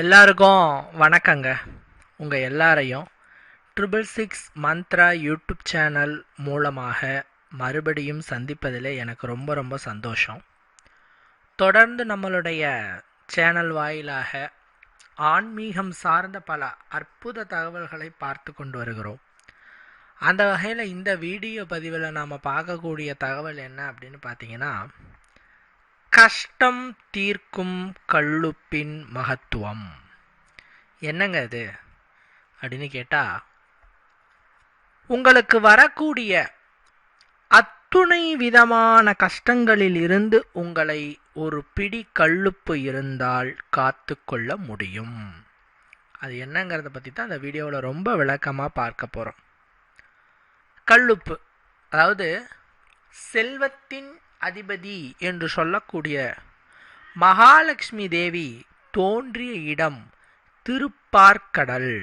எல்லாருக்கும் வணக்கங்க. உங்கள் எல்லாரையும் triple six Mantra YouTube channel மூலமாக மறுபடியும் சந்திப்பதில் எனக்கு ரொம்ப ரொம்ப சந்தோஷம். தொடர்ந்து நம்மளுடைய சேனல் வாயிலாக ஆன்மீகம் சார்ந்த பல அற்புத தகவல்களை பார்த்து கொண்டு வருகிறோம். அந்த வகையில் இந்த வீடியோ பதிவில் நாம் பார்க்கக்கூடிய தகவல் என்ன அப்படின்னு பார்த்தீங்கன்னா கஷ்டம் தீர்க்கும் கள்ளுப்பின் மகத்துவம். என்னங்க இது? அப்படின்னு கேட்டால் உங்களுக்கு வரக்கூடிய அத்துணை விதமான கஷ்டங்களில் இருந்து உங்களை ஒரு பிடி கள்ளுப்பு இருந்தால் காத்து கொள்ள முடியும். அது என்னங்கிறத பற்றி தான் அந்த வீடியோவில் ரொம்ப விளக்கமாக பார்க்க போகிறோம் கள்ளுப்பு அதாவது செல்வத்தின் அதிபதி என்று சொல்லக்கூடிய மகாலட்சுமி தேவி தோன்றிய இடம் திருப்பார்கடல்.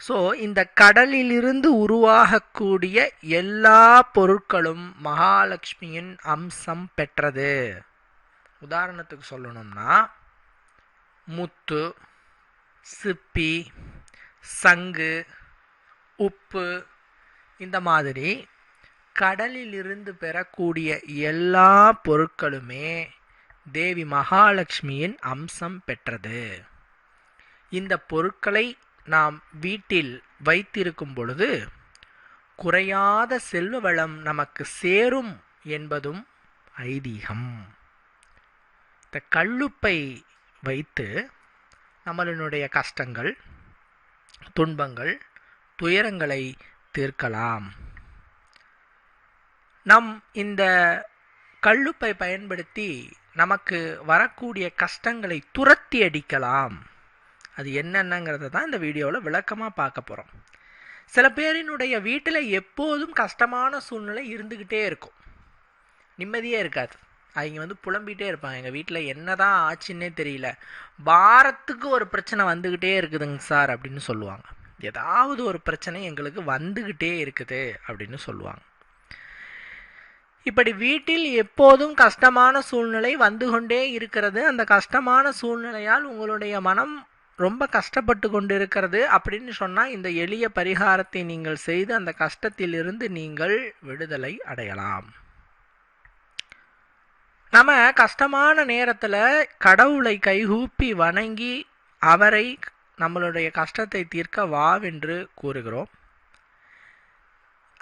ஸோ இந்த கடலிலிருந்து உருவாகக்கூடிய எல்லா பொருட்களும் மகாலட்சுமியின் அம்சம் பெற்றது. உதாரணத்துக்கு சொல்லணும்னா முத்து சிப்பி சங்கு உப்பு இந்த மாதிரி கடலிலிருந்து பெறக்கூடிய எல்லா பொருட்களுமே தேவி மகாலட்சுமியின் அம்சம் பெற்றது. இந்த பொருட்களை நாம் வீட்டில் வைத்திருக்கும் பொழுது குறையாத செல்வ வளம் நமக்கு சேரும் என்பதும் ஐதீகம். இந்த கல்லுப்பை வைத்து நம்மளினுடைய கஷ்டங்கள் துன்பங்கள் துயரங்களை தீர்க்கலாம். நம் இந்த கல்லுப்பை பயன்படுத்தி நமக்கு வரக்கூடிய கஷ்டங்களை துரத்தி அடிக்கலாம். அது என்னென்னங்கிறத தான் இந்த வீடியோவில் விளக்கமாக பார்க்க போகிறோம் சில பேரினுடைய வீட்டில் எப்போதும் கஷ்டமான சூழ்நிலை இருந்துக்கிட்டே இருக்கும். நிம்மதியே இருக்காது. அவங்க வந்து புலம்பிகிட்டே இருப்பாங்க. எங்கள் வீட்டில் என்ன தான் ஆச்சுன்னே தெரியல. வாரத்துக்கு ஒரு பிரச்சனை வந்துக்கிட்டே இருக்குதுங்க சார் அப்படின்னு சொல்லுவாங்க. ஏதாவது ஒரு பிரச்சனை எங்களுக்கு வந்துக்கிட்டே இருக்குது அப்படின்னு சொல்லுவாங்க. இப்படி வீட்டில் எப்போதும் கஷ்டமான சூழ்நிலை வந்து கொண்டே இருக்கிறது. அந்த கஷ்டமான சூழ்நிலையால் உங்களுடைய மனம் ரொம்ப கஷ்டப்பட்டு கொண்டு இருக்கிறது அப்படின்னு சொன்னால் இந்த எளிய பரிகாரத்தை நீங்கள் செய்து அந்த கஷ்டத்திலிருந்து நீங்கள் விடுதலை அடையலாம். நம்ம கஷ்டமான நேரத்தில் கடவுளை கைகூப்பி வணங்கி அவரை நம்மளுடைய கஷ்டத்தை தீர்க்க வாவென்று கூறுகிறோம்.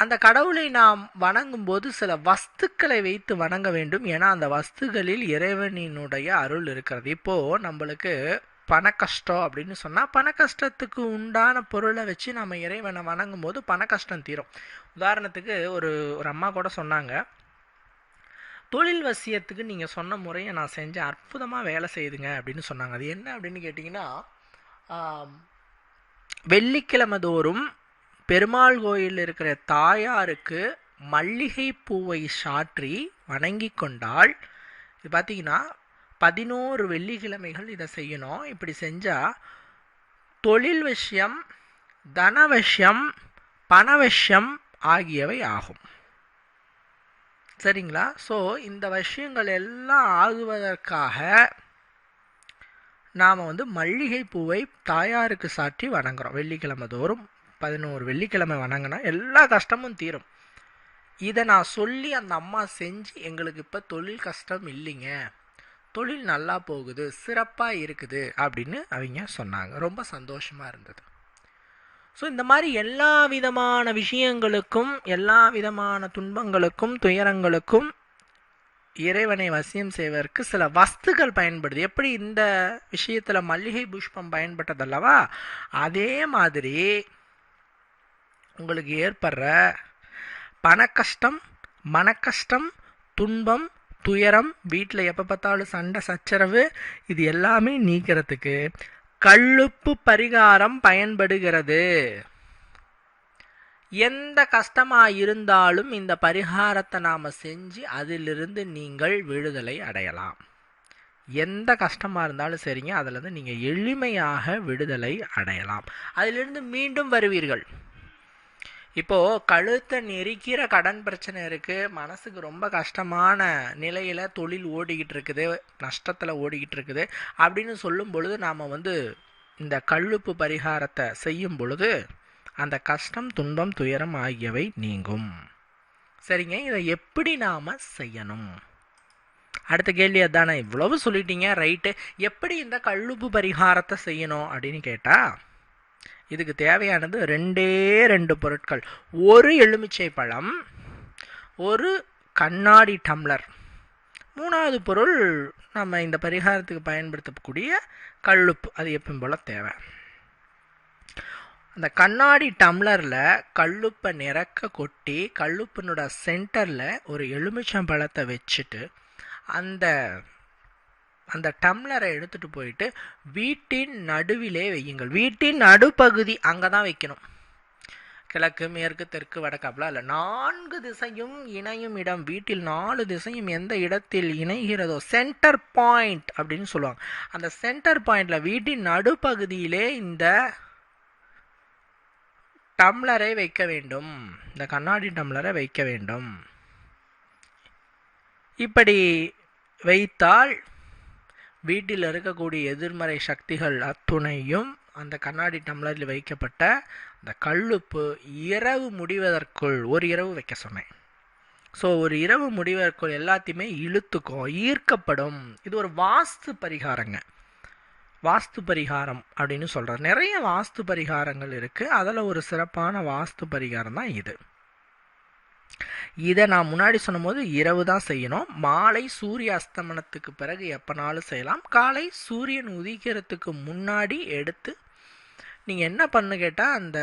அந்த கடவுளை நாம் வணங்கும் போது சில வஸ்துக்களை வைத்து வணங்க வேண்டும். ஏன்னா அந்த வஸ்துகளில் இறைவனினுடைய அருள் இருக்கிறது. இப்போ நம்மளுக்கு பண கஷ்டம் அப்படின்னு சொன்னால் பண கஷ்டத்துக்கு உண்டான பொருளை வச்சு நம்ம இறைவனை வணங்கும் போது பண கஷ்டம் தீரும். உதாரணத்துக்கு ஒரு ஒரு அம்மா கூட சொன்னாங்க தொழில் வசியத்துக்கு நீங்கள் சொன்ன முறையை நான் செஞ்சேன் அற்புதமாக வேலை செய்யுதுங்க அப்படின்னு சொன்னாங்க. அது என்ன அப்படின்னு கேட்டிங்கன்னா வெள்ளிக்கிழமை தோறும் பெருமாள் கோயிலில் இருக்கிற தாயாருக்கு மல்லிகை பூவை சாற்றி வணங்கி கொண்டால் இது பார்த்தீங்கன்னா பதினோரு வெள்ளிக்கிழமைகள் இதை செய்யணும். இப்படி செஞ்சால் தொழில் விஷயம் தனவசியம் பணவசியம் ஆகியவை ஆகும். சரிங்களா? ஸோ இந்த விஷயங்கள் எல்லாம் ஆகுவதற்காக நாம் வந்து மல்லிகை பூவை தாயாருக்கு சாற்றி வணங்குறோம். வெள்ளிக்கிழமை தோறும். பதினோரு வெள்ளிக்கிழமை வணங்கினா எல்லா கஷ்டமும் தீரும். இதை நான் சொல்லி அந்த அம்மா செஞ்சு எங்களுக்கு இப்போ தொழில் கஷ்டம் இல்லைங்க. தொழில் நல்லா போகுது சிறப்பாக இருக்குது அப்படின்னு அவங்க சொன்னாங்க. ரொம்ப சந்தோஷமாக இருந்தது. ஸோ இந்த மாதிரி எல்லா விதமான விஷயங்களுக்கும் எல்லா விதமான துன்பங்களுக்கும் துயரங்களுக்கும் இறைவனை வசியம் செய்வதற்கு சில வஸ்துகள் பயன்படுது. எப்படி இந்த விஷயத்தில் மல்லிகை புஷ்பம் பயன்பட்டதல்லவா? அதே மாதிரி உங்களுக்கு ஏற்படுற பணக்கஷ்டம் மனக்கஷ்டம் மன கஷ்டம் துன்பம் துயரம் வீட்டில் எப்போ பார்த்தாலும் சண்டை சச்சரவு இது எல்லாமே நீக்கிறதுக்கு கல்லுப்பு பரிகாரம் பயன்படுகிறது. எந்த கஷ்டமாக இருந்தாலும் இந்த பரிகாரத்தை நாம் செஞ்சு அதிலிருந்து நீங்கள் விடுதலை அடையலாம். எந்த கஷ்டமாக இருந்தாலும் சரிங்க அதிலிருந்து நீங்கள் எளிமையாக விடுதலை அடையலாம். அதிலிருந்து மீண்டும் வருவீர்கள். இப்போது கழுத்தை நெரிக்கிற கடன் பிரச்சனை இருக்குது மனசுக்கு ரொம்ப கஷ்டமான நிலையில் தொழில் ஓடிக்கிட்டு இருக்குது. நஷ்டத்தில் ஓடிக்கிட்டு இருக்குது. அப்படின்னு சொல்லும் பொழுது நாம் வந்து இந்த கழுப்பு பரிகாரத்தை செய்யும் பொழுது அந்த கஷ்டம் துன்பம் துயரம் ஆகியவை நீங்கும். சரிங்க இதை எப்படி நாம் செய்யணும்? அடுத்த கேள்வி அதானே இவ்வளவு சொல்லிட்டீங்க ரைட்டு. எப்படி இந்த கழுப்பு பரிகாரத்தை செய்யணும் அப்படின்னு கேட்டால் இதுக்கு தேவையானது ரெண்டே ரெண்டு பொருட்கள். ஒரு எலுமிச்சை பழம் ஒரு கண்ணாடி டம்ளர். மூணாவது பொருள் நம்ம இந்த பரிகாரத்துக்கு பயன்படுத்தக்கூடிய கல்லுப்பு. அது எப்பவும் போல் தேவை. அந்த கண்ணாடி டம்ளரில் கல்லுப்பை நிறக்க கொட்டி கல்லுப்பினோட சென்டரில் ஒரு எலுமிச்சம்பழத்தை வச்சுட்டு அந்த அந்த டம்ளரை எடுத்துகிட்டு போயிட்டு வீட்டின் நடுவிலே வையுங்கள். வீட்டின் நடுப்பகுதி அங்கே தான் வைக்கணும். கிழக்கு மேற்கு தெற்கு வடக்காப்புல இல்லை. நான்கு திசையும் இணையும் இடம். வீட்டில் நாலு திசையும் எந்த இடத்தில் இணைகிறதோ? சென்டர் பாயிண்ட் அப்படின்னு சொல்லுவாங்க. அந்த சென்டர் பாயிண்ட்டில் வீட்டின் நடுப்பகுதியிலே இந்த டம்ளரை வைக்க வேண்டும். இந்த கண்ணாடி டம்ளரை வைக்க வேண்டும். இப்படி வைத்தால் வீட்டில் இருக்கக்கூடிய எதிர்மறை சக்திகள் அத்துணையும் அந்த கண்ணாடி டம்ளரில் வைக்கப்பட்ட அந்த கல்லுப்பு இரவு முடிவதற்குள் ஒரு இரவு வைக்க சொன்னேன். ஸோ ஒரு இரவு முடிவதற்குள் எல்லாத்தையுமே இழுத்துக்கும் ஈர்க்கப்படும். இது ஒரு வாஸ்து பரிகாரங்க. வாஸ்து பரிகாரம் அப்படின்னு சொல்கிறார் நிறைய வாஸ்து பரிகாரங்கள் இருக்குது அதில் ஒரு சிறப்பான வாஸ்து பரிகாரம் தான் இது. இதை நான் முன்னாடி சொன்னபோது இரவு தான் செய்யணும். மாலை சூரிய அஸ்தமனத்துக்கு பிறகு எப்போனாலும் செய்யலாம். காலை சூரியன் உதிக்கிறதுக்கு முன்னாடி எடுத்து நீங்கள் என்ன பண்ணு கேட்டால் அந்த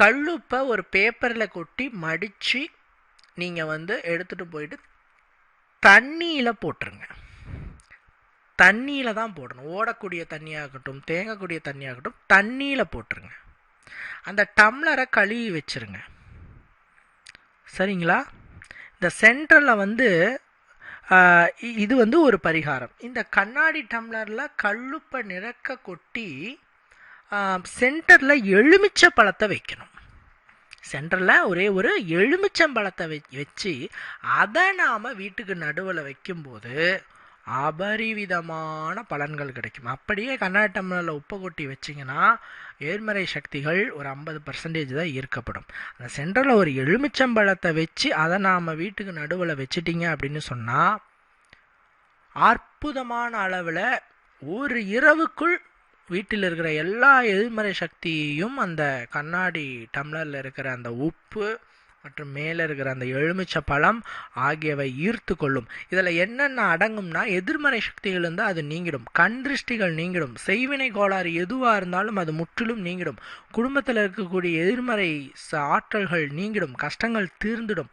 கல்லுப்பை ஒரு பேப்பரில் கொட்டி மடித்து நீங்கள் வந்து எடுத்துகிட்டு போயிட்டு தண்ணியில் போட்டுருங்க. தண்ணியில் தான் போடணும். ஓடக்கூடிய தண்ணியாகட்டும் தேங்கக்கூடிய தண்ணியாகட்டும் தண்ணியில் போட்டுருங்க. அந்த டம்ளரை கழுவி வச்சுருங்க. சரிங்களா? இந்த சென்ட்ரலில் வந்து இது வந்து ஒரு பரிகாரம். இந்த கண்ணாடி டம்ளரில் கல்லுப்பை நிறக்க கொட்டி சென்டரில் எலுமிச்சை பழத்தை வைக்கணும். சென்டரில் ஒரே ஒரு எலுமிச்சம்பழத்தை வச்சு அதை நாம் வீட்டுக்கு நடுவில் வைக்கும்போது அபரிவிதமான பலன்கள் கிடைக்கும். அப்படியே கண்ணாடி டம்ளரில் உப்பை கொட்டி வச்சிங்கன்னா எதிர்மறை சக்திகள் ஒரு ஐம்பது பர்சன்டேஜ் தான் ஈர்க்கப்படும். அந்த சென்டரில் ஒரு எலுமிச்சம்பழத்தை வச்சு அதை நாம் வீட்டுக்கு நடுவில் வச்சிட்டிங்க அப்படின்னு சொன்னால் அற்புதமான அளவில் ஒரு இரவுக்குள் வீட்டில் இருக்கிற எல்லா எதிர்மறை சக்தியையும் அந்த கண்ணாடி டம்ளரில் இருக்கிற அந்த உப்பு மற்றும் மேலே இருக்கிற அந்த எலுமிச்சை பழம் ஆகியவை ஈர்த்து கொள்ளும் இதில் என்னென்ன அடங்கும்னா எதிர்மறை சக்திகள் இருந்தால் அது நீங்கிடும். கண் திருஷ்டிகள் நீங்கிடும். செய்வினை கோளாறு எதுவாக இருந்தாலும் அது முற்றிலும் நீங்கிடும். குடும்பத்தில் இருக்கக்கூடிய எதிர்மறை ஆற்றல்கள் நீங்கிடும். கஷ்டங்கள் தீர்ந்துடும்.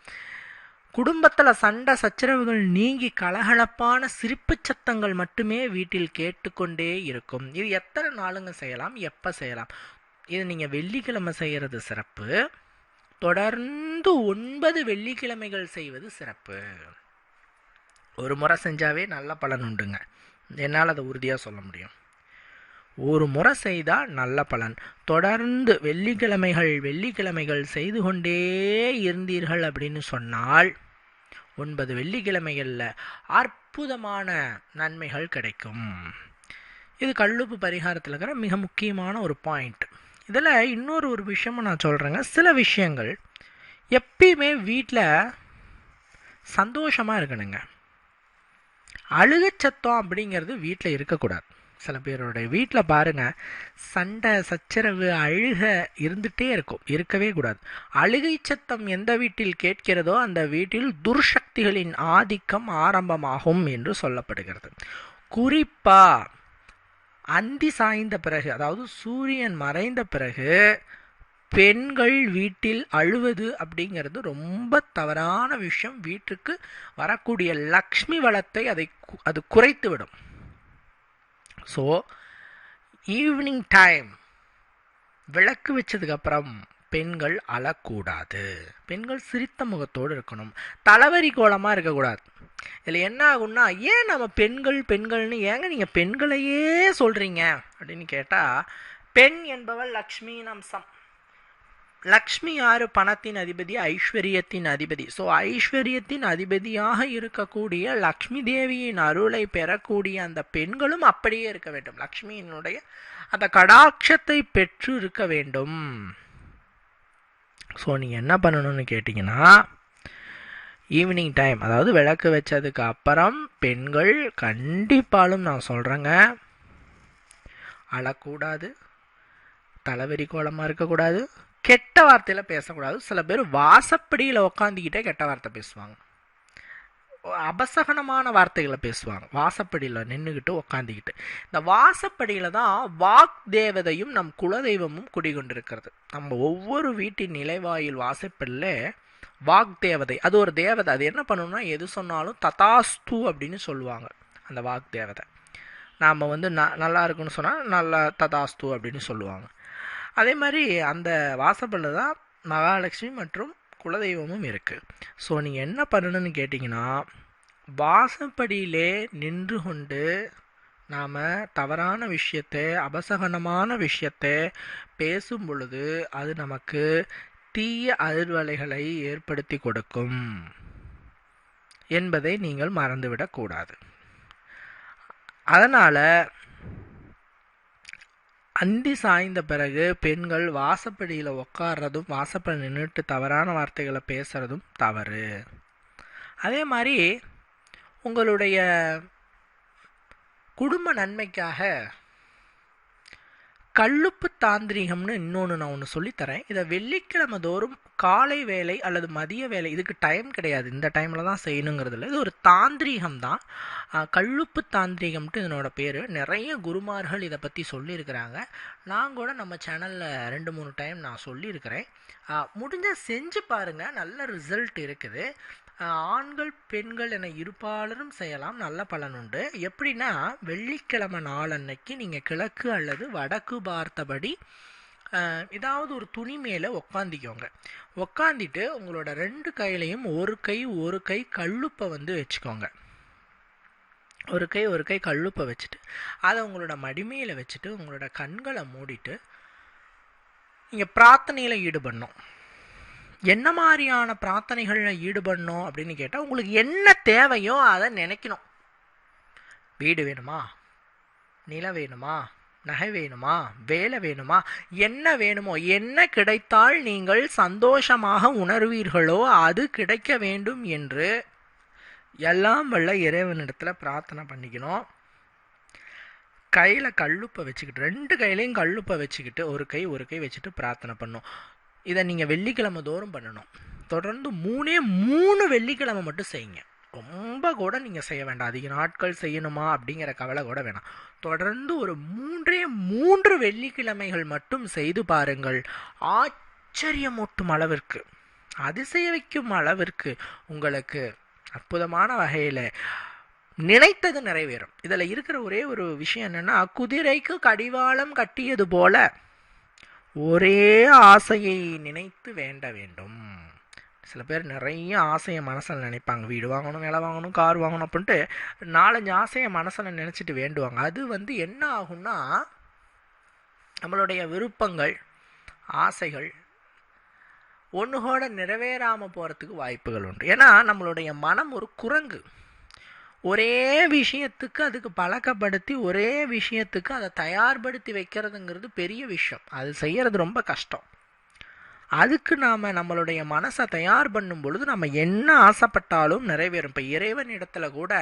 குடும்பத்தில் சண்டை சச்சரவுகள் நீங்கி கலகலப்பான சிரிப்பு சத்தங்கள் மட்டுமே வீட்டில் கேட்டுக்கொண்டே இருக்கும். இது எத்தனை நாளுங்க செய்யலாம்? எப்போ செய்யலாம்? இது நீங்கள் வெள்ளிக்கிழமை செய்கிறது சிறப்பு. தொடர்ந்து ஒன்பது வெள்ளிக்கிழமைகள் செய்வது சிறப்பு. ஒரு முறை செஞ்சாவே நல்ல பலன் உண்டுங்க. என்னால் அதை உறுதியாக சொல்ல முடியும். ஒரு முறை செய்தால் நல்ல பலன். தொடர்ந்து வெள்ளிக்கிழமைகள் வெள்ளிக்கிழமைகள் செய்து கொண்டே இருந்தீர்கள் அப்படின்னு சொன்னால் ஒன்பது வெள்ளிக்கிழமைகளில் அற்புதமான நன்மைகள் கிடைக்கும். இது கல்லுப்பு பரிகாரத்தில் இருக்கிற மிக முக்கியமான ஒரு பாயிண்ட் இதில் இன்னொரு ஒரு விஷயமும் நான் சொல்கிறேங்க சில விஷயங்கள் எப்பயுமே வீட்டில் சந்தோஷமாக இருக்கணுங்க. அழுகச்சத்தம் அப்படிங்கிறது வீட்டில் இருக்கக்கூடாது. சில பேருடைய வீட்டில் பாருங்கள் சண்டை சச்சரவு அழுக இருந்துகிட்டே இருக்கும். இருக்கவே கூடாது. அழுகை சத்தம் எந்த வீட்டில் கேட்கிறதோ அந்த வீட்டில் துர்சக்திகளின் ஆதிக்கம் ஆரம்பமாகும் என்று சொல்லப்படுகிறது. குறிப்பாக அந்தி சாய்ந்த பிறகு அதாவது சூரியன் மறைந்த பிறகு பெண்கள் வீட்டில் அழுவது அப்படிங்கிறது ரொம்ப தவறான விஷயம். வீட்டுக்கு வரக்கூடிய லக்ஷ்மி வளத்தை அதை அது குறைத்து விடும் ஸோ ஈவினிங் டைம் விளக்கு வச்சதுக்கப்புறம் பெண்கள் அழக்கூடாது. பெண்கள் சிரித்த முகத்தோடு இருக்கணும். தலைவரி கோலமாக இருக்கக்கூடாது. இதில் என்ன ஆகும்னா ஏன் நம்ம பெண்கள் பெண்கள்னு ஏங்க நீங்கள் பெண்களையே சொல்கிறீங்க அப்படின்னு கேட்டால் பெண் என்பவள் லக்ஷ்மியின் அம்சம். லக்ஷ்மி யாரு? பணத்தின் அதிபதி ஐஸ்வர்யத்தின் அதிபதி. ஸோ ஐஸ்வர்யத்தின் அதிபதியாக இருக்கக்கூடிய லக்ஷ்மி தேவியின் அருளை பெறக்கூடிய அந்த பெண்களும் அப்படியே இருக்க வேண்டும். லக்ஷ்மியினுடைய அந்த கடாட்சத்தை பெற்று இருக்க வேண்டும். ஸோ நீங்கள் என்ன பண்ணணும்னு கேட்டிங்கன்னா ஈவினிங் டைம் அதாவது விளக்கு வச்சதுக்கு அப்புறம் பெண்கள் கண்டிப்பாலும் நான் சொல்கிறேங்க அழக்கூடாது தலைவெறி கோலமாக இருக்கக்கூடாது கெட்ட வார்த்தையில் பேசக்கூடாது. சில பேர் வாசப்படியில் உக்காந்துக்கிட்டே கெட்ட வார்த்தை பேசுவாங்க. அபசகனமான வார்த்தைகளை பேசுவாங்க. வாசப்படியில் நின்றுக்கிட்டு உக்காந்துக்கிட்டு. இந்த வாசப்படியில் தான் வாக் தேவதையும் நம் குலதெய்வமும் குடிகொண்டிருக்கிறது. நம்ம ஒவ்வொரு வீட்டின் நிலைவாயில் வாசப்படியில் வாக் தேவதை அது ஒரு தேவதை. அது என்ன பண்ணணும்னா எது சொன்னாலும் ததாஸ்து அப்படின்னு சொல்லுவாங்க அந்த வாக் தேவதை. நாம் வந்து ந நல்லா இருக்குன்னு சொன்னால் நல்லா ததாஸ்து அப்படின்னு சொல்லுவாங்க. அதே மாதிரி அந்த வாசப்படியில் தான் மகாலட்சுமி மற்றும் குலதெய்வமும் இருக்குது ஸோ நீங்கள் என்ன பண்ணணும்னு கேட்டிங்கன்னா வாசப்படியிலே நின்று கொண்டு நாம் தவறான விஷயத்தை அபசகனமான விஷயத்தை பேசும் பொழுது அது நமக்கு தீய அதிர்வலைகளை ஏற்படுத்தி கொடுக்கும் என்பதை நீங்கள் மறந்துவிடக்கூடாது. அதனால் அந்தி சாய்ந்த பிறகு பெண்கள் வாசப்படியில் உட்கார்றதும் வாசப்படி நின்றுட்டு தவறான வார்த்தைகளை பேசுகிறதும் தவறு. அதே மாதிரி உங்களுடைய குடும்ப நன்மைக்காக கல்லுப்பு தாந்திரிகம்னு இன்னொன்று நான் ஒன்று சொல்லித்தரேன். இதை வெள்ளிக்கிழமை தோறும் காலை வேலை அல்லது மதிய வேலை இதுக்கு டைம் கிடையாது. இந்த டைமில் தான் செய்யணுங்கிறது இல்லை. இது ஒரு தாந்திரீகம் தான். கல்லுப்பு தாந்திரிகம்ட்டு இதனோட பேர். நிறைய குருமார்கள் இதை பற்றி சொல்லியிருக்கிறாங்க. நான் கூட நம்ம சேனலில் ரெண்டு மூணு டைம் நான் சொல்லியிருக்கிறேன். முடிஞ்ச செஞ்சு பாருங்கள் நல்ல ரிசல்ட் இருக்குது. ஆண்கள் பெண்கள் என இருப்பாளரும் செய்யலாம். நல்ல பலன் உண்டு. எப்படின்னா வெள்ளிக்கிழமை நாள் அன்னைக்கு நீங்கள் கிழக்கு அல்லது வடக்கு பார்த்தபடி ஏதாவது ஒரு துணி மேலே உக்காந்திக்கோங்க. உக்காந்திட்டு உங்களோட ரெண்டு கையிலையும் ஒரு கை ஒரு கை கல்லுப்பை வந்து வச்சுக்கோங்க. ஒரு கை ஒரு கை கல்லுப்பை வச்சுட்டு அதை உங்களோட மடிமையில் வச்சுட்டு உங்களோட கண்களை மூடிட்டு நீங்கள் பிரார்த்தனையில் ஈடுபடணும். என்ன மாதிரியான பிரார்த்தனைகளில் ஈடுபடணும் அப்படின்னு கேட்டால் உங்களுக்கு என்ன தேவையோ அதை நினைக்கணும். வீடு வேணுமா? நில வேணுமா? நகை வேணுமா? வேலை வேணுமா? என்ன வேணுமோ என்ன கிடைத்தால் நீங்கள் சந்தோஷமாக உணர்வீர்களோ அது கிடைக்க வேண்டும் என்று எல்லாம் வல்ல இறைவனிடத்தில் பிரார்த்தனை பண்ணிக்கணும். கையில் கல்லுப்பை வச்சுக்கிட்டு ரெண்டு கையிலையும் கல்லுப்பை வச்சுக்கிட்டு ஒரு கை ஒரு கை வச்சுட்டு பிரார்த்தனை பண்ணும் இதை நீங்கள் வெள்ளிக்கிழமை தோறும் பண்ணணும். தொடர்ந்து மூணே மூணு வெள்ளிக்கிழமை மட்டும் செய்யுங்க. ரொம்ப கூட நீங்கள் செய்ய வேண்டாம். அதிக நாட்கள் செய்யணுமா அப்படிங்கிற கவலை கூட வேணாம். தொடர்ந்து ஒரு மூன்றே மூன்று வெள்ளிக்கிழமைகள் மட்டும் செய்து பாருங்கள். ஆச்சரியமூட்டும் அளவிற்கு அதிசய வைக்கும் அளவிற்கு உங்களுக்கு அற்புதமான வகையில் நினைத்தது நிறைவேறும். இதில் இருக்கிற ஒரே ஒரு விஷயம் என்னென்னா குதிரைக்கு கடிவாளம் கட்டியது போல ஒரே ஆசையை நினைத்து வேண்ட வேண்டும். சில பேர் நிறைய ஆசையை மனசில் நினைப்பாங்க. வீடு வாங்கணும் வேலை வாங்கணும் கார் வாங்கணும் அப்படின்ட்டு நாலஞ்சு ஆசையை மனசில் நினச்சிட்டு வேண்டுவாங்க. அது வந்து என்ன ஆகும்னா நம்மளுடைய விருப்பங்கள் ஆசைகள் ஒன்று கூட நிறைவேறாமல் போகிறதுக்கு வாய்ப்புகள் உண்டு. ஏன்னா நம்மளுடைய மனம் ஒரு குரங்கு. ஒரே விஷயத்துக்கு அதுக்கு பழக்கப்படுத்தி ஒரே விஷயத்துக்கு அதை தயார்படுத்தி வைக்கிறதுங்கிறது பெரிய விஷயம். அது செய்கிறது ரொம்ப கஷ்டம். அதுக்கு நாம் நம்மளுடைய மனசை தயார் பண்ணும் பொழுது நம்ம என்ன ஆசைப்பட்டாலும் நிறைவேறும். இப்போ இறைவன் இடத்துல கூட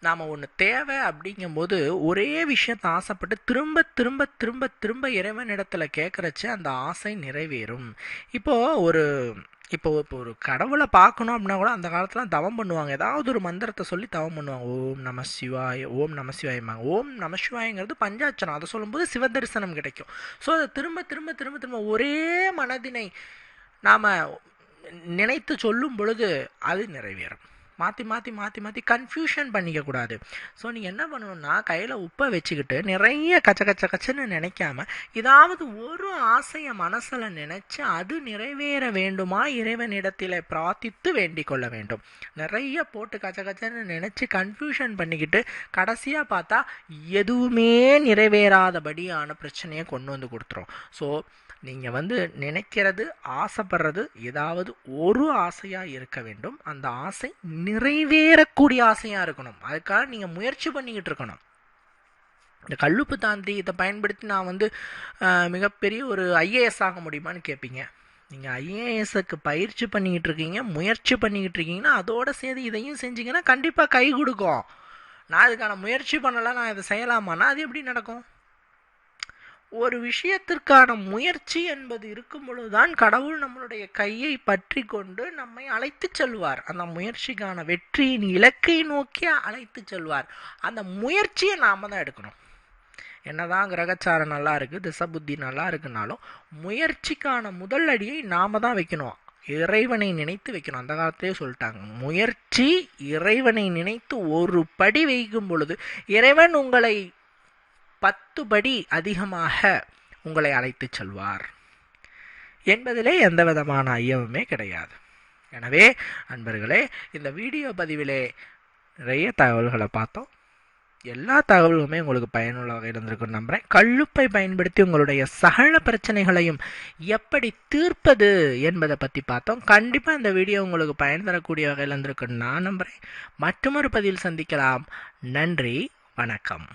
நாம் ஒன்று தேவை அப்படிங்கும்போது ஒரே விஷயத்தை ஆசைப்பட்டு திரும்ப திரும்ப திரும்ப திரும்ப இறைவன் இடத்துல கேட்குறச்சு அந்த ஆசை நிறைவேறும். இப்போது ஒரு இப்போ இப்போ ஒரு கடவுளை பார்க்கணும் அப்படின்னா கூட அந்த காலத்தில் தவம் பண்ணுவாங்க. ஏதாவது ஒரு மந்திரத்தை சொல்லி தவம் பண்ணுவாங்க. ஓம் நம சிவாய ஓம் நம சிவாயமாங்க ஓம் நம சிவாயங்கிறது பஞ்சாட்சனம் அதை சொல்லும்போது சிவதரிசனம் கிடைக்கும். ஸோ அதை திரும்ப திரும்ப திரும்ப திரும்ப ஒரே மனதினை நாம் நினைத்து சொல்லும் பொழுது அது நிறைவேறும். மாற்றி மாற்றி மாற்றி மாற்றி கன்ஃபியூஷன் பண்ணிக்கக்கூடாது ஸோ நீங்கள் என்ன பண்ணணும்னா கையில் உப்பை வச்சுக்கிட்டு நிறைய கச்ச கச்ச கச்சன்னு நினைக்காம ஏதாவது ஒரு ஆசையை மனசில் நினச்சி அது நிறைவேற வேண்டுமா? இறைவனிடத்தில் பிரார்த்தித்து வேண்டிக் கொள்ள வேண்டும். நிறைய போட்டு கச்ச கச்சன்னு நினச்சி கன்ஃபியூஷன் பண்ணிக்கிட்டு கடைசியாக பார்த்தா எதுவுமே நிறைவேறாதபடியான பிரச்சனையை கொண்டு வந்து கொடுத்துரும். ஸோ நீங்கள் வந்து நினைக்கிறது ஆசைப்படுறது ஏதாவது ஒரு ஆசையாக இருக்க வேண்டும். அந்த ஆசை நிறைவேறக்கூடிய ஆசையாக இருக்கணும். அதுக்காக நீங்கள் முயற்சி பண்ணிக்கிட்டு இருக்கணும். இந்த கல்லுப்பு தாந்திரியத்தை பயன்படுத்தி நான் வந்து மிகப்பெரிய ஒரு ஐஏஎஸ் ஆக முடியுமான்னு கேட்பீங்க நீங்கள் ஐஏஎஸ்க்கு பயிற்சி பண்ணிக்கிட்டு இருக்கீங்க முயற்சி பண்ணிக்கிட்டு இருக்கீங்கன்னா அதோட சேர்த்து இதையும் செஞ்சீங்கன்னா கண்டிப்பாக கை கொடுக்கும். நான் அதுக்கான முயற்சி பண்ணலாம் நான் இதை செய்யலாமான்னா அது எப்படி நடக்கும்? ஒரு விஷயத்திற்கான முயற்சி என்பது இருக்கும் பொழுதுதான் கடவுள் நம்மளுடைய கையை பற்றி கொண்டு நம்மை அழைத்து செல்வார். அந்த முயற்சிக்கான வெற்றியின் இலக்கை நோக்கி அழைத்து செல்வார். அந்த முயற்சியை நாம தான் எடுக்கணும். என்னதான் கிரகச்சாரம் நல்லா இருக்குது திசை புத்தி நல்லா இருக்குனாலும் முயற்சிக்கான முதல் அடியை நாம தான் வைக்கணும். இறைவனை நினைத்து வைக்கணும். அந்த காலத்திலே சொல்லிட்டாங்க முயற்சி இறைவனை நினைத்து ஒரு படி வைக்கும் பொழுது இறைவன் உங்களை பத்து படி அதிகமாக உங்களை அழைத்துச் செல்வார். என்பதிலே எந்த விதமான ஐயமுமே கிடையாது. எனவே அன்பர்களே இந்த வீடியோ பதிவிலே நிறைய தகவல்களை பார்த்தோம். எல்லா தகவல்களுமே உங்களுக்கு பயனுள்ள வகையில் இருந்திருக்குன்னு நம்புகிறேன் கல்லுப்பை பயன்படுத்தி உங்களுடைய சகல பிரச்சனைகளையும் எப்படி தீர்ப்பது என்பதை பற்றி பார்த்தோம். கண்டிப்பாக இந்த வீடியோ உங்களுக்கு பயன் தரக்கூடிய வகையில் இருந்திருக்குன்னு நான் நம்புகிறேன் மற்றொரு பதிவில் சந்திக்கலாம். நன்றி வணக்கம்.